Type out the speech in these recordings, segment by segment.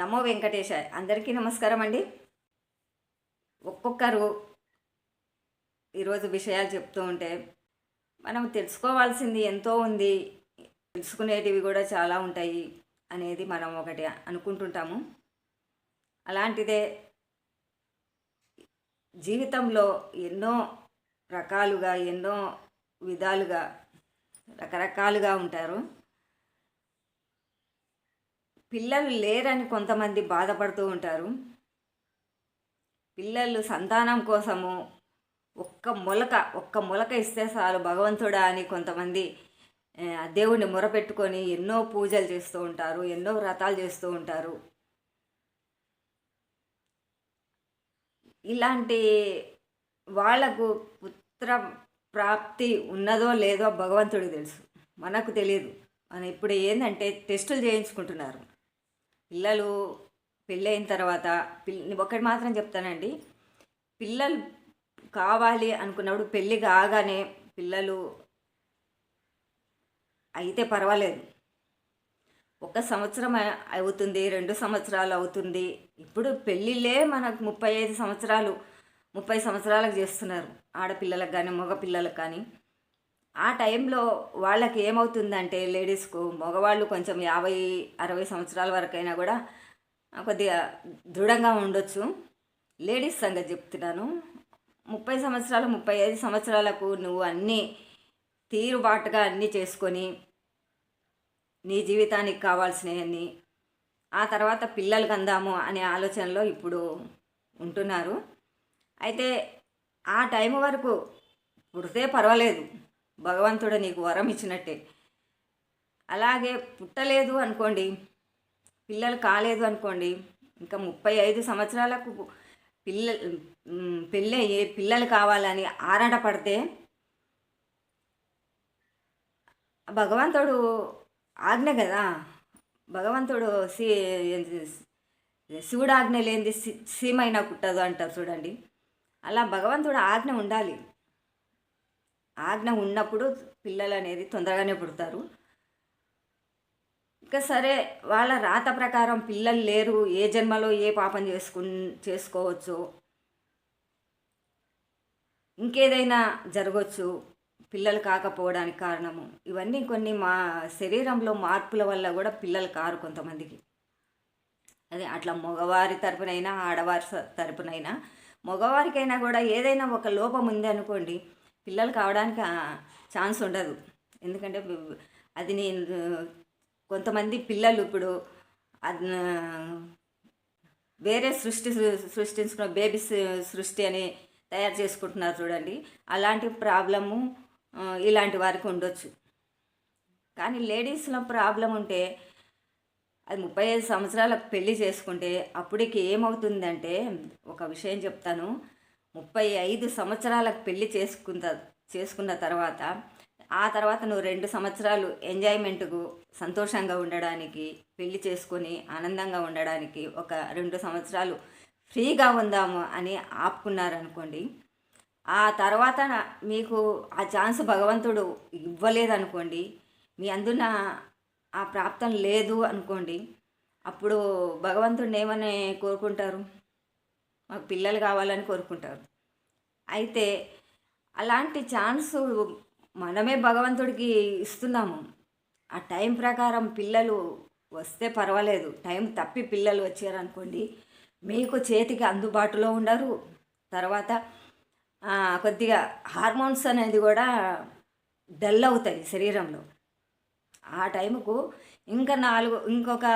నమో వెంకటేశ అందరికీ నమస్కారం అండి. ఒక్కొక్కరు ఈరోజు విషయాలు చెప్తూ ఉంటే మనం తెలుసుకోవాల్సింది ఎంతో ఉంది తెలుసుకునేటివి కూడా చాలా ఉంటాయి అనేది మనం ఒకటి అనుకుంటుంటాము. అలాంటిదే జీవితంలో ఎన్నో రకాలుగా ఎన్నో విధాలుగా రకరకాలుగా ఉంటారు. పిల్లలు లేరని కొంతమంది బాధపడుతూ ఉంటారు. పిల్లలు సంతానం కోసము ఒక్క మొలక ఒక్క మొలక ఇస్తే చాలు భగవంతుడా అని కొంతమంది ఆ, దేవుణ్ణి మొరపెట్టుకొని ఎన్నో పూజలు చేస్తూ ఉంటారు ఎన్నో వ్రతాలు చేస్తూ ఉంటారు. ఇలాంటి వాళ్ళకు పుత్ర ప్రాప్తి ఉన్నదో లేదో భగవంతుడికి తెలుసు మనకు తెలియదు మనం ఇప్పుడు ఏంటంటే టెస్టులు చేయించుకుంటున్నారు. పిల్లలు పెళ్ళైన తర్వాత పిల్ల ఒకటి మాత్రం చెప్తానండి. పిల్లలు కావాలి అనుకున్నప్పుడు పెళ్ళి కాగానే పిల్లలు అయితే పర్వాలేదు. ఒక సంవత్సరం అవుతుంది రెండు సంవత్సరాలు అవుతుంది. ఇప్పుడు పెళ్ళిళ్ళే మనకు ముప్పై ఐదు సంవత్సరాలు ముప్పై సంవత్సరాలకు చేస్తున్నారు. ఆడపిల్లలకు కానీ మగ పిల్లలకు కానీ ఆ టైంలో వాళ్ళకి ఏమవుతుందంటే లేడీస్కు మగవాళ్ళు కొంచెం యాభై అరవై సంవత్సరాల వరకైనా కూడా కొద్దిగా దృఢంగా ఉండొచ్చు. లేడీస్ సంగతి చెప్తున్నాను. ముప్పై సంవత్సరాలు ముప్పై ఐదు సంవత్సరాలకు నువ్వు అన్నీ తీరుబాటుగా అన్నీ చేసుకొని నీ జీవితానికి కావాల్సినవన్నీ ఆ తర్వాత పిల్లలకి అందాము అనే ఆలోచనలో ఇప్పుడు ఉంటున్నారు. అయితే ఆ టైం వరకు పుడితే పర్వాలేదు. భగవంతుడు నీకు వరం ఇచ్చినట్టే. అలాగే పుట్టలేదు అనుకోండి పిల్లలు కాలేదు అనుకోండి ఇంకా ముప్పై ఐదు సంవత్సరాలకు పిల్ల పెళ్ళి పిల్లలు కావాలని ఆరాట పడితే భగవంతుడు ఆజ్ఞ కదా. భగవంతుడు సి శివుడు ఆజ్ఞ లేనిది సీమైనా కుట్టదు అంటారు చూడండి. అలా భగవంతుడు ఆజ్ఞ ఉండాలి. ఆజ్ఞ ఉన్నప్పుడు పిల్లలు అనేది తొందరగానే పుడతారు. ఇంకా సరే వాళ్ళ రాత ప్రకారం పిల్లలు లేరు ఏ జన్మలో ఏ పాపం చేసుకు చేసుకోవచ్చు ఇంకేదైనా జరగవచ్చు పిల్లలు కాకపోవడానికి కారణము. ఇవన్నీ కొన్ని మా శరీరంలో మార్పుల వల్ల కూడా పిల్లలు కారు కొంతమందికి. అదే అట్లా మగవారి తరపునైనా ఆడవారి తరపునైనా మగవారికైనా కూడా ఏదైనా ఒక లోపం ఉంది అనుకోండి పిల్లలు కావడానికి ఛాన్స్ ఉండదు. ఎందుకంటే అది నేను కొంతమంది పిల్లలు ఇప్పుడు అది వేరే సృష్టి సృష్టించుకున్న బేబీస్ సృష్టి అని తయారు చేసుకుంటున్నారు చూడండి. అలాంటి ప్రాబ్లము ఇలాంటి వారికి ఉండొచ్చు. కానీ లేడీస్లో ప్రాబ్లం ఉంటే అది ముప్పై ఐదు సంవత్సరాలకు పెళ్ళి చేసుకుంటే అప్పటికి ఏమవుతుందంటే ఒక విషయం చెప్తాను. ముప్పై ఐదు సంవత్సరాలకు పెళ్ళి చేసుకున్న చేసుకున్న తర్వాత ఆ తర్వాత నువ్వు రెండు సంవత్సరాలు ఎంజాయ్మెంట్కు సంతోషంగా ఉండడానికి పెళ్ళి చేసుకొని ఆనందంగా ఉండడానికి ఒక రెండు సంవత్సరాలు ఫ్రీగా ఉందాము అని ఆపుకున్నారనుకోండి ఆ తర్వాత మీకు ఆ ఛాన్స్ భగవంతుడు ఇవ్వలేదనుకోండి మీ అందున ఆ ప్రాప్తం లేదు అనుకోండి అప్పుడు భగవంతుడిని ఏమని కోరుకుంటారు? మాకు పిల్లలు కావాలని కోరుకుంటారు. అయితే అలాంటి ఛాన్స్ మనమే భగవంతుడికి ఇస్తున్నాము. ఆ టైం ప్రకారం పిల్లలు వస్తే పర్వాలేదు. టైం తప్పి పిల్లలు వచ్చారనుకోండి మీకు చేతికి అందుబాటులో ఉండరు. తర్వాత కొద్దిగా హార్మోన్స్ అనేది కూడా డల్ అవుతాయి శరీరంలో. ఆ టైంకు ఇంకా నాలుగు ఇంకొక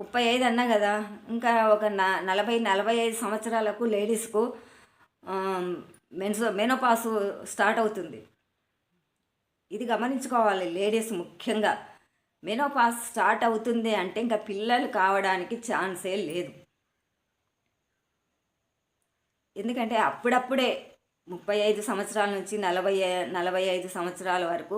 ముప్పై ఐదు అన్నా కదా. ఇంకా ఒక నలభై నలభై ఐదు సంవత్సరాలకు లేడీస్కు మెన్సో మెనోపాస్ స్టార్ట్ అవుతుంది. ఇది గమనించుకోవాలి లేడీస్ ముఖ్యంగా. మెనోపాస్ స్టార్ట్ అవుతుంది అంటే ఇంకా పిల్లలు కావడానికి ఛాన్సే లేదు. ఎందుకంటే అప్పుడప్పుడే ముప్పై ఐదు సంవత్సరాల నుంచి నలభై నలభై ఐదు సంవత్సరాల వరకు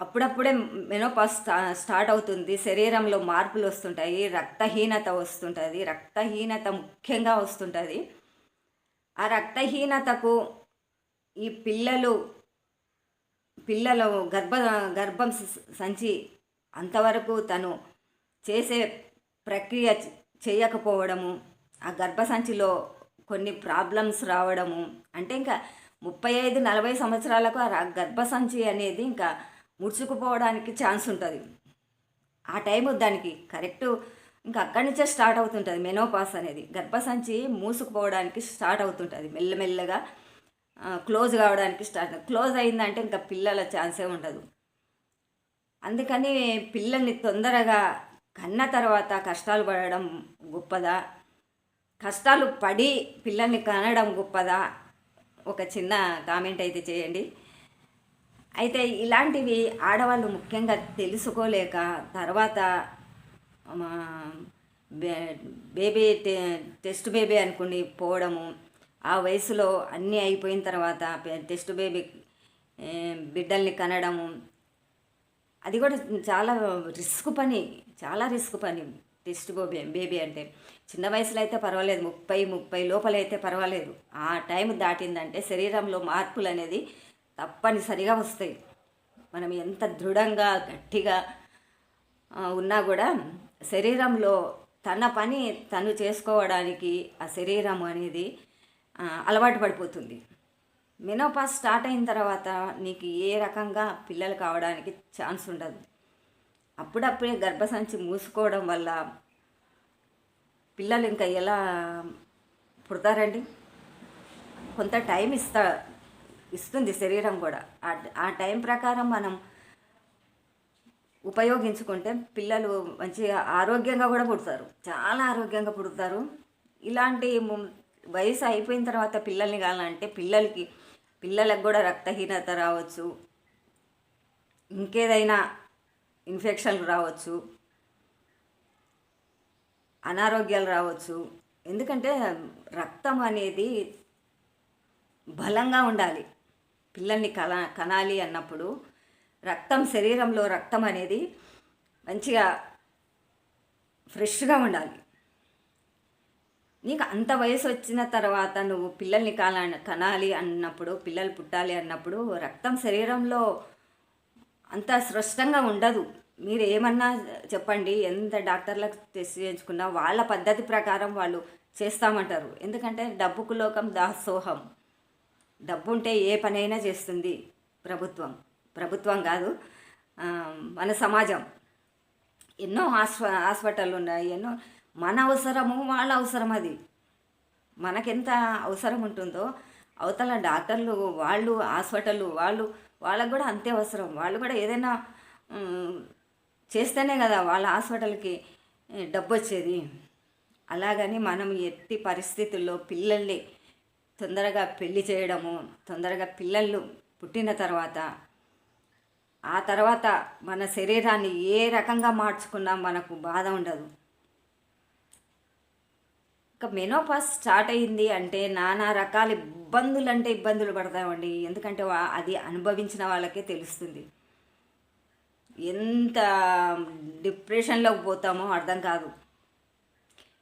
అప్పుడప్పుడే మెనోపాస్ స్టార్ట్ అవుతుంది. శరీరంలో మార్పులు వస్తుంటాయి. రక్తహీనత వస్తుంటుంది. రక్తహీనత ముఖ్యంగా వస్తుంటుంది. ఆ రక్తహీనతకు ఈ పిల్లలు పిల్లలు గర్భ గర్భం సంచి అంతవరకు తను చేసే ప్రక్రియ చేయకపోవడము ఆ గర్భసంచిలో కొన్ని ప్రాబ్లమ్స్ రావడము అంటే ఇంకా ముప్పై ఐదు నలభై సంవత్సరాలకు ఆ గర్భసంచి అనేది ఇంకా ముడుచుకుపోవడానికి ఛాన్స్ ఉంటుంది. ఆ టైం దానికి కరెక్ట్ ఇంకా అక్కడి నుంచే స్టార్ట్ అవుతుంటుంది మెనోపాస్ అనేది. గర్భసంచి మూసుకుపోవడానికి స్టార్ట్ అవుతుంటుంది మెల్లమెల్లగా క్లోజ్ కావడానికి స్టార్ట్ క్లోజ్ అయిందంటే ఇంకా పిల్లల ఛాన్సే ఉండదు. అందుకని పిల్లల్ని తొందరగా కన్న తర్వాత కష్టాలు పడడం గొప్పదా? కష్టాలు పడి పిల్లల్ని కనడం గొప్పదా? ఒక చిన్న కామెంట్ అయితే చేయండి. అయితే ఇలాంటివి ఆడవాళ్ళు ముఖ్యంగా తెలుసుకోలేక తర్వాత మా బే- బేబీ టెస్ట్ బేబీ అనుకుని పోవడము ఆ వయసులో అన్నీ అయిపోయిన తర్వాత టెస్ట్ బేబీ బిడ్డల్ని కనడము అది కూడా చాలా రిస్క్ పని చాలా రిస్క్ పని టెస్ట్ బేబీ బేబీ అంటే. చిన్న వయసులో అయితే పర్వాలేదు ముప్పై ముప్పై లోపల అయితే పర్వాలేదు. ఆ టైం దాటిందంటే శరీరంలో మార్పులు అనేది తప్పనిసరిగా వస్తాయి. మనం ఎంత దృఢంగా గట్టిగా ఉన్నా కూడా శరీరంలో తన పని తను చేసుకోవడానికి ఆ శరీరం అనేది అలవాటు పడిపోతుంది. మెనోపాస్ స్టార్ట్ అయిన తర్వాత నీకు ఏ రకంగా పిల్లలు కావడానికి ఛాన్స్ ఉండదు. అప్పుడప్పుడే గర్భసంచి మూసుకోవడం వల్ల పిల్లలు ఇంకా ఎలా పుడతారండి? కొంత టైం ఇస్తా ఇస్తుంది శరీరం కూడా. ఆ టైం ప్రకారం మనం ఉపయోగించుకుంటే పిల్లలు మంచిగా ఆరోగ్యంగా కూడా పుడతారు. చాలా ఆరోగ్యంగా పుడతారు. ఇలాంటి వయసు అయిపోయిన తర్వాత పిల్లల్ని కావాలంటే పిల్లలకి పిల్లలకు కూడా రక్తహీనత రావచ్చు. ఇంకేదైనా ఇన్ఫెక్షన్లు రావచ్చు. అనారోగ్యాలు రావచ్చు. ఎందుకంటే రక్తం అనేది బలంగా ఉండాలి. పిల్లల్ని కల కనాలి అన్నప్పుడు రక్తం శరీరంలో రక్తం అనేది మంచిగా ఫ్రెష్గా ఉండాలి. నీకు అంత వయసు వచ్చిన తర్వాత నువ్వు పిల్లల్ని కాల కనాలి అన్నప్పుడు పిల్లలు పుట్టాలి అన్నప్పుడు రక్తం శరీరంలో అంత స్పష్టంగా ఉండదు. మీరు ఏమన్నా చెప్పండి ఎంత డాక్టర్లకు టెస్ట్ చేయించుకున్నా వాళ్ళ పద్ధతి ప్రకారం వాళ్ళు చేస్తామంటారు. ఎందుకంటే డబ్బుకు లోకం దాసోహం. డబ్బుంటే ఏ పనైనా చేస్తుంది ప్రభుత్వం. ప్రభుత్వం కాదు మన సమాజం. ఎన్నో హాస్ప హాస్పిటల్ ఉన్నాయి ఎన్నో. మన అవసరము వాళ్ళ అవసరం అది. మనకెంత అవసరం ఉంటుందో అవతల డాక్టర్లు వాళ్ళు హాస్పిటల్ వాళ్ళు వాళ్ళకు కూడా అంతే అవసరం. వాళ్ళు కూడా ఏదైనా చేస్తేనే కదా వాళ్ళ హాస్పిటల్కి డబ్బు వచ్చేది అలాగని మనం ఎట్టి పరిస్థితుల్లో పిల్లల్ని తొందరగా పెళ్ళి చేయడము తొందరగా పిల్లలు పుట్టిన తర్వాత ఆ తర్వాత మన శరీరాన్ని ఏ రకంగా మార్చుకున్నా మనకు బాధ ఉండదు. ఇంకా మెనోపాస్ స్టార్ట్ అయింది అంటే నానా రకాల ఇబ్బందులు అంటే ఇబ్బందులు పడతామండి. ఎందుకంటే అది అనుభవించిన వాళ్ళకే తెలుస్తుంది. ఎంత డిప్రెషన్లోకి పోతామో అర్థం కాదు.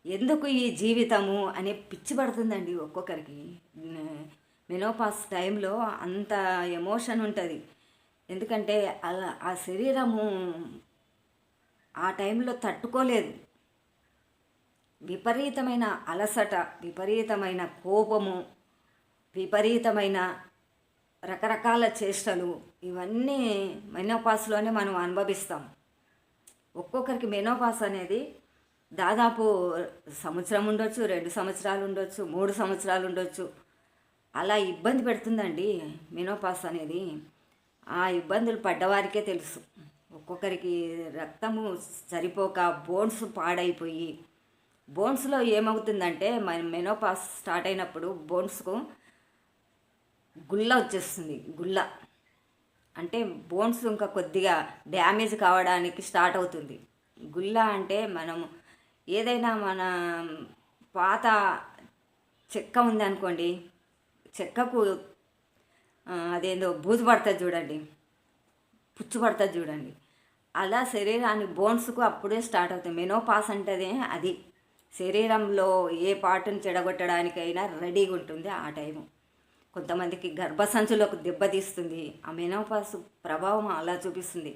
ఎందుకు ఈ జీవితము అనే పిచ్చి పడుతుందండి ఒక్కొక్కరికి. మెనోపాస్ టైంలో అంత ఎమోషన్ ఉంటుంది. ఎందుకంటే అలా ఆ శరీరము ఆ టైంలో తట్టుకోలేదు. విపరీతమైన అలసట విపరీతమైన కోపము విపరీతమైన రకరకాల చేష్టలు ఇవన్నీ మెనోపాస్లోనే మనం అనుభవిస్తాం. ఒక్కొక్కరికి మెనోపాస్ అనేది దాదాపు సంవత్సరం ఉండొచ్చు రెండు సంవత్సరాలు ఉండొచ్చు మూడు సంవత్సరాలు ఉండొచ్చు. అలా ఇబ్బంది పెడుతుందండి మెనోపాస్ అనేది. ఆ ఇబ్బందులు పడ్డవారికే తెలుసు. ఒక్కొక్కరికి రక్తము సరిపోక బోన్స్ పాడైపోయి బోన్స్లో ఏమవుతుందంటే మన మెనోపాస్ స్టార్ట్ అయినప్పుడు బోన్స్కు గుల్ల వచ్చేస్తుంది గుల్ల. అంటే బోన్స్ ఇంకా కొద్దిగా డ్యామేజ్ కావడానికి స్టార్ట్ అవుతుంది. గుల్ల అంటే మనం ఏదైనా మన పాత చెక్క ఉంది అనుకోండి చెక్కకు అదేందో బూజు పడుతుంది చూడండి పుచ్చు పడుతుంది చూడండి. అలా శరీరాన్ని బోన్స్కు అప్పుడే స్టార్ట్ అవుతుంది మెనోపాస్ అంటేనే అది. శరీరంలో ఏ పార్టును చెడగొట్టడానికైనా రెడీగా ఉంటుంది ఆ టైము. కొంతమందికి గర్భసంచులకు దెబ్బతీస్తుంది ఆ మెనోపాస్ ప్రభావం అలా చూపిస్తుంది.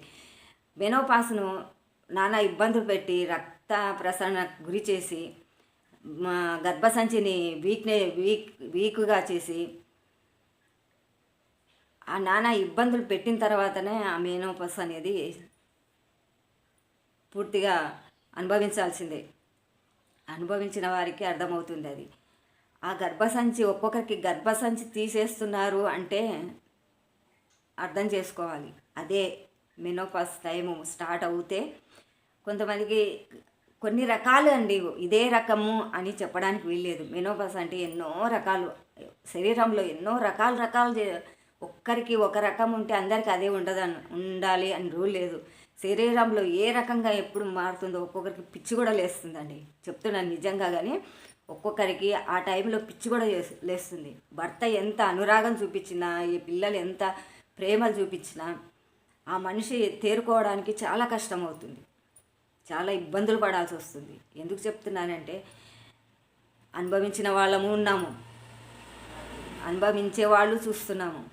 మెనోపాస్ను నానా ఇబ్బందులు పెట్టి రక్ రక్త ప్రసరణకు గురి చేసి మా గర్భసంచిని వీక్నే వీక్ వీక్గా చేసి ఆ నానా ఇబ్బందులు పెట్టిన తర్వాతనే ఆ మేనోపస్ అనేది పూర్తిగా అనుభవించాల్సిందే. అనుభవించిన వారికి అర్థమవుతుంది అది. ఆ గర్భసంచి ఒక్కొక్కరికి గర్భసంచి తీసేస్తున్నారు అంటే అర్థం చేసుకోవాలి. అదే మెనోపాస్ టైము స్టార్ట్ అవుతే కొంతమందికి కొన్ని రకాలు అండి. ఇదే రకము అని చెప్పడానికి వీల్లేదు. మెనోపాస్ అంటే ఎన్నో రకాలు. శరీరంలో ఎన్నో రకాల రకాలు చే- ఒక్కరికి ఒక రకం ఉంటే అందరికి అదే ఉండదని ఉండాలి అని రూల్ లేదు. శరీరంలో ఏ రకంగా ఎప్పుడు మారుతుందో ఒక్కొక్కరికి పిచ్చి కూడా లేస్తుందండి. చెప్తున్నాను నిజంగా కానీ ఒక్కొక్కరికి ఆ టైంలో పిచ్చి కూడా లేస్తుంది. భర్త ఎంత అనురాగం చూపించినా ఈ పిల్లలు ఎంత ప్రేమలు చూపించినా ఆ మనిషి తేరుకోవడానికి చాలా కష్టం అవుతుంది. చాలా ఇబ్బందులు పడాల్సి వస్తుంది. ఎందుకు చెప్తున్నానంటే అనుభవించిన వాళ్ళము ఉన్నాము. అనుభవించే వాళ్ళు చూస్తున్నాము.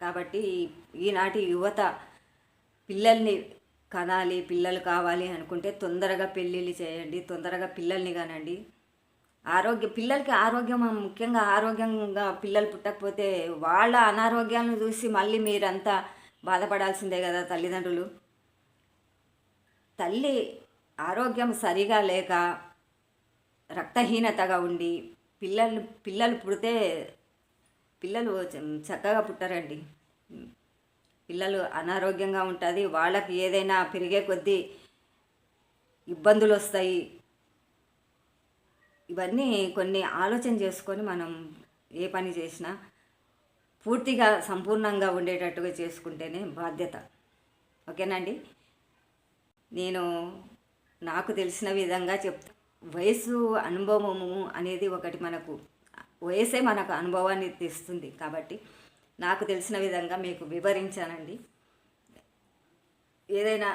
కాబట్టి ఈనాటి యువత పిల్లల్ని కనాలి పిల్లలు కావాలి అనుకుంటే తొందరగా పెళ్ళిళ్ళు చేయండి తొందరగా పిల్లల్ని కనండి. ఆరోగ్య పిల్లలకి ఆరోగ్యం ముఖ్యంగా ఆరోగ్యంగా పిల్లలు పుట్టకపోతే వాళ్ళ అనారోగ్యాలను చూసి మళ్ళీ మీరంతా బాధపడాల్సిందే కదా తల్లిదండ్రులు. తల్లి ఆరోగ్యం సరిగా లేక రక్తహీనతగా ఉండి పిల్లలు పిల్లలు పుడితే పిల్లలు చక్కగా పుట్టరండి. పిల్లలు అనారోగ్యంగా ఉంటుంది వాళ్ళకి ఏదైనా పెరిగే కొద్దీ ఇబ్బందులు వస్తాయి ఇవన్నీ కొన్ని ఆలోచన చేసుకొని మనం ఏ పని చేసినా పూర్తిగా సంపూర్ణంగా ఉండేటట్టుగా చేసుకుంటేనే బాధ్యత. ఓకేనండి నేను నాకు తెలిసిన విధంగా చెప్తా. వయసు అనుభవము అనేది ఒకటి మనకు వయసే మనకు అనుభవాన్ని తెస్తుంది కాబట్టి నాకు తెలిసిన విధంగా మీకు వివరించానండి. ఏదైనా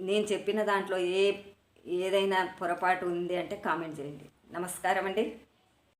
నేను చెప్పిన దాంట్లో ఏ ఏదైనా పొరపాటు ఉంది అంటే కామెంట్ చేయండి. నమస్కారం అండి